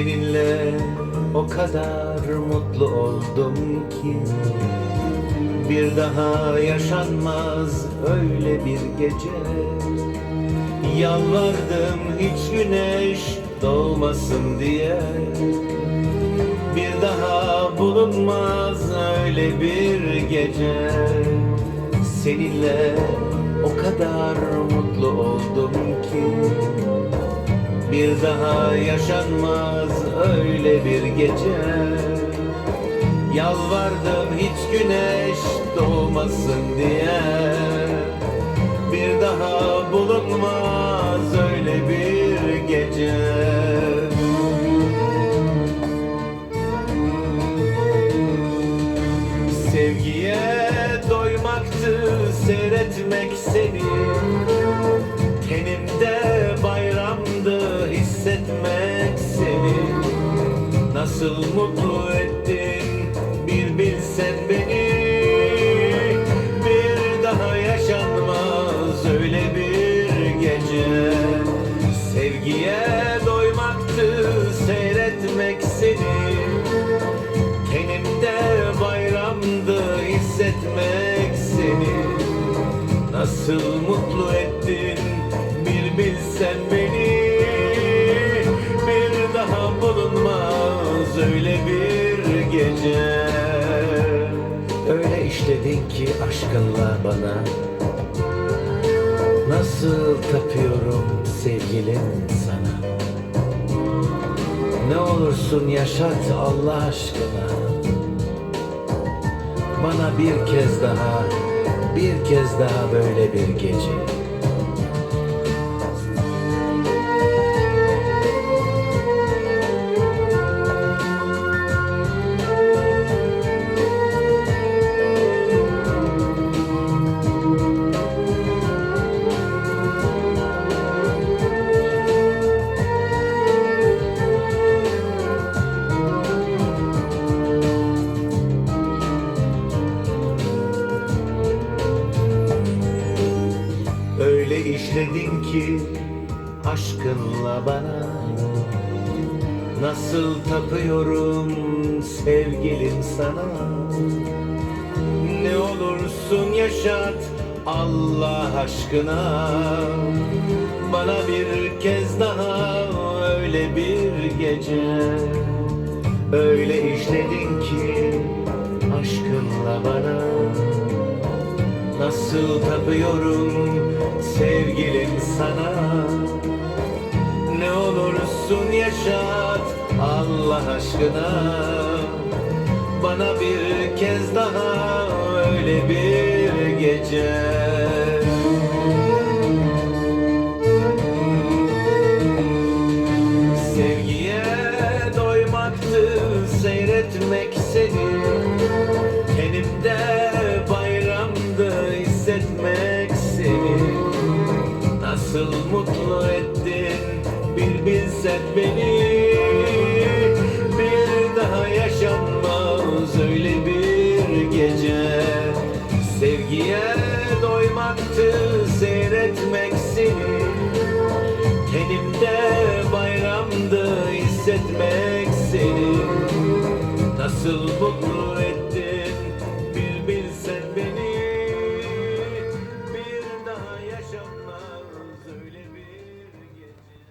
Seninle o kadar mutlu oldum ki. Bir daha yaşanmaz öyle bir gece. Yalvardım hiç güneş doğmasın diye. Bir daha bulunmaz öyle bir gece. Seninle o kadar mutlu oldum ki bir daha yaşanmaz öyle bir gece. Yalvardım hiç güneş doğmasın diye. Bir daha bulunmaz öyle bir gece. Sevgiye doymaktı seyretmek seni Nasıl mutlu ettin? Bir bilsen beni Bir daha yaşanmaz öyle bir gece. Sevgiye doymaktı seyretmek seni. Tenimde bayramdı hissetmek seni. Nasıl mutlu ettin? Bir bilsen beni öyle bir gece. Öyle işledin ki aşkınla bana. Nasıl tapıyorum sevgilim sana? Ne olursun yaşat Allah aşkına. Bana bir kez daha bir kez daha böyle bir gece Öyle işledin ki aşkınla bana. Nasıl tapıyorum sevgilim sana? Ne olursun yaşat Allah aşkına. Bana bir kez daha öyle bir gece. Öyle işledin ki aşkınla bana Nasıl tapıyorum sevgilim sana? Ne olursun yaşat Allah aşkına. Bana bir kez daha öyle bir gece hissetmek seni. Nasıl mutlu ettin bir bilsen beni? Bir daha yaşanmaz öyle bir gece. Sevgiye doymaktı seyretmek seni